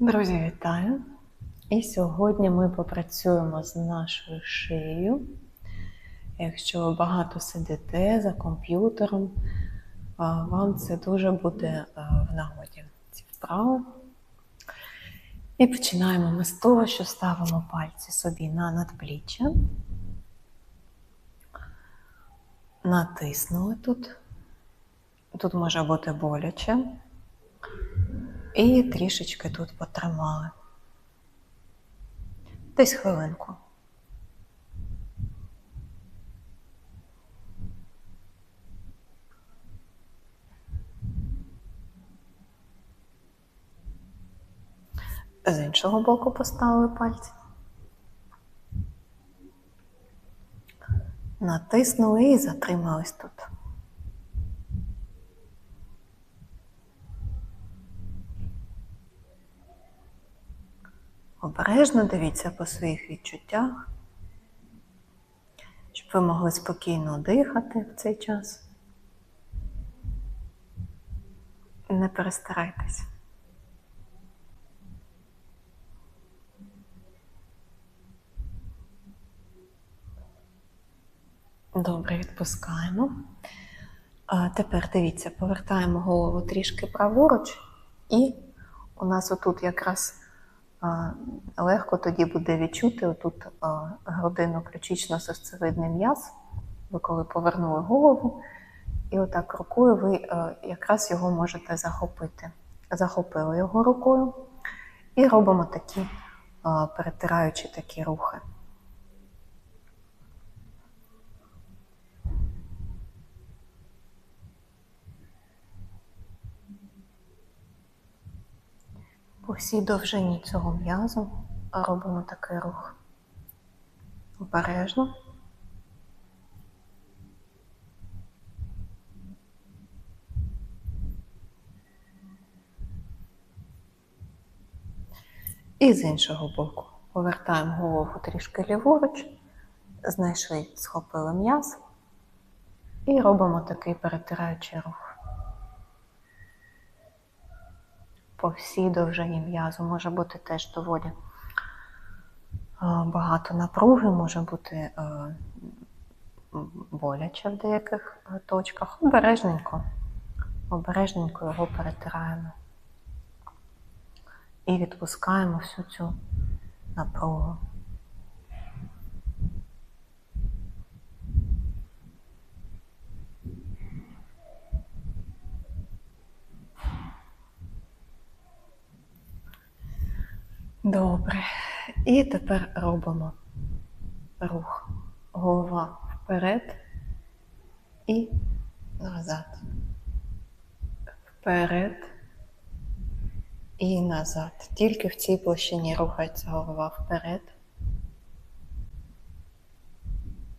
Друзі, вітаю! І сьогодні ми попрацюємо з нашою шиєю. Якщо ви багато сидите за комп'ютером, вам це дуже буде в нагоді ці вправи. І починаємо ми з того, що ставимо пальці собі на надпліччя. Натиснули тут. Тут може бути боляче. І трішечки тут потримали. Десь хвилинку. З іншого боку поставили пальці. Натиснули і затримались тут. Обережно дивіться по своїх відчуттях, щоб ви могли спокійно дихати в цей час. Не перестарайтесь. Добре, відпускаємо. А тепер дивіться, повертаємо голову трішки праворуч, і у нас отут якраз легко тоді буде відчути отут грудину ключично серцевидний м'яз. Ви коли повернули голову, і отак рукою ви якраз його можете захопити. Захопили його рукою і робимо такі перетираючи такі рухи. По всій довжині цього м'язу робимо такий рух. Обережно. І з іншого боку повертаємо голову трішки ліворуч, знайшли, схопили м'яз і робимо такий перетираючий рух. По всій довжині м'язу. Може бути теж доволі е, багато напруги, може бути е, боляче в деяких е, точках. Обережненько, обережненько його перетираємо і відпускаємо всю цю напругу. Добре. І тепер робимо рух. Голова вперед і назад. Вперед і назад. Тільки в цій площині рухається голова вперед.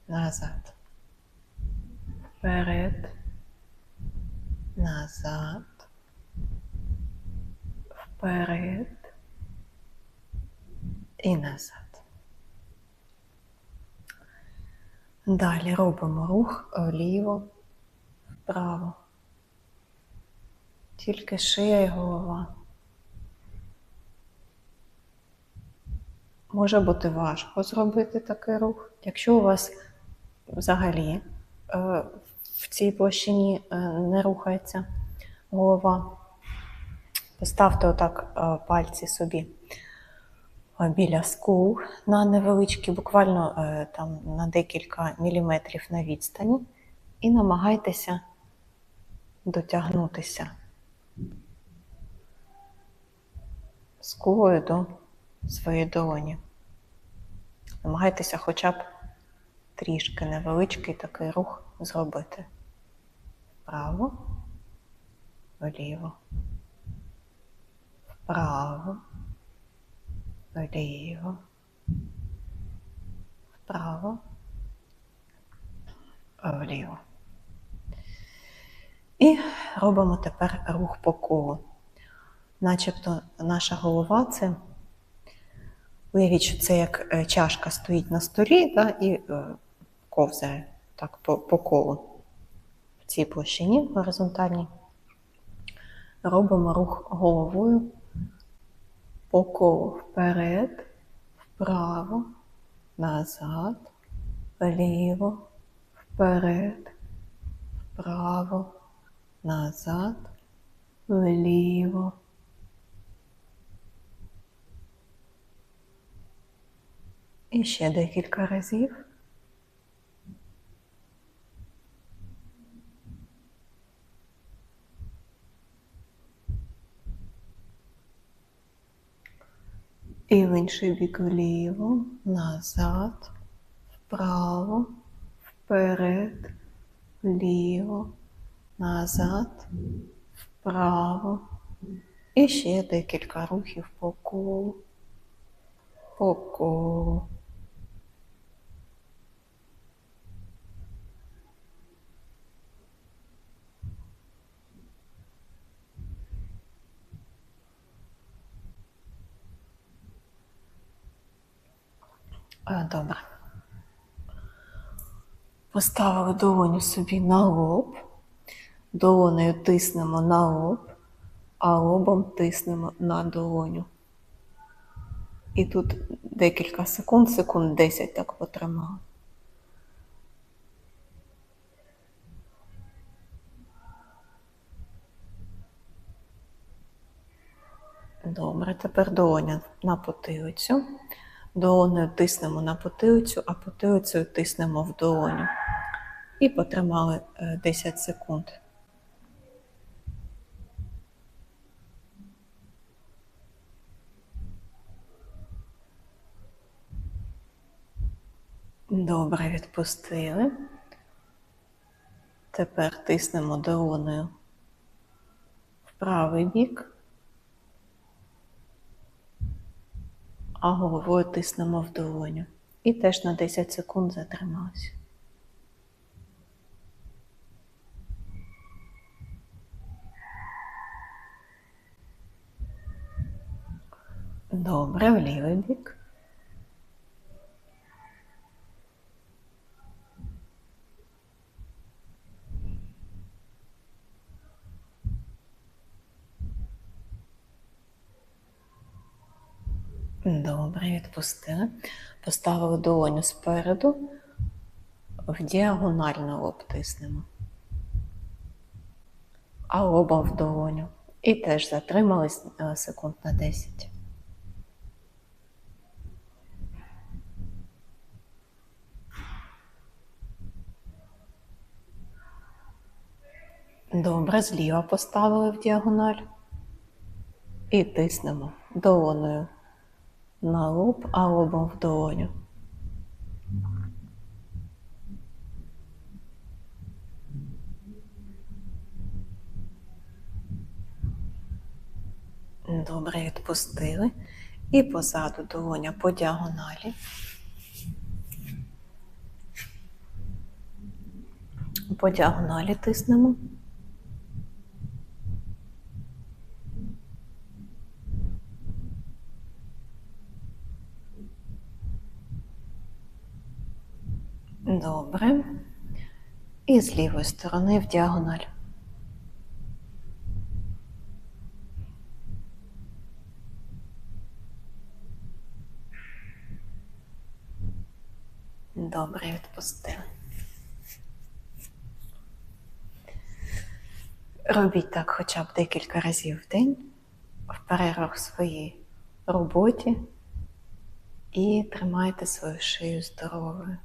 Назад. Вперед. Назад. Вперед і назад. Далі робимо рух вліво, вправо. Тільки шия і голова. Може бути важко зробити такий рух. Якщо у вас взагалі е, в цій площині е, не рухається голова, поставте отак е, пальці собі біля скул на невеличкі, буквально е, там на декілька міліметрів на відстані, і намагайтеся дотягнутися скулою до своєї долоні. Намагайтеся хоча б трішки невеличкий такий рух зробити. Вправо, вліво, вправо вліво, вправо, вліво. І робимо тепер рух по колу. Начебто наша голова це, уявіть, що це як е, чашка стоїть на столі да, і е, ковзає так по, по колу в цій площині горизонтальній. Робимо рух головою по колу вперед, вправо, назад, вліво, вперед, вправо, назад, вліво. І ще декілька разів. І в інший бік вліво, назад, вправо, вперед, вліво, назад, вправо. І ще декілька рухів по колу. По колу. Добре. Поставили долоню собі на лоб, долонею тиснемо на лоб, а лобом тиснемо на долоню. І тут декілька секунд, секунд 10 так потримали. Добре, тепер долоня на потилицю. Долонею тиснемо на потилицю, а потилицею тиснемо в долоню. І потримали е, 10 секунд. Добре, відпустили. Тепер тиснемо долонею в правий бік, а головою тиснемо в долоню. І теж на 10 секунд затрималися. Добре, в лівий бік. Добре, відпустили. Поставили долоню спереду, в діагональ на лоб тиснемо. А лобом в долоню. І теж затримались е, секунд на 10. Добре, зліва поставили в діагональ. І тиснемо долоною на лоб, а лобом в долоню. Добре, відпустили. І позаду долоня по діагоналі. По діагоналі тиснемо. Добре. І з лівої сторони в діагональ. Добре, відпустили. Робіть так хоча б декілька разів в день в перервах своїй роботі і тримайте свою шию здоровою.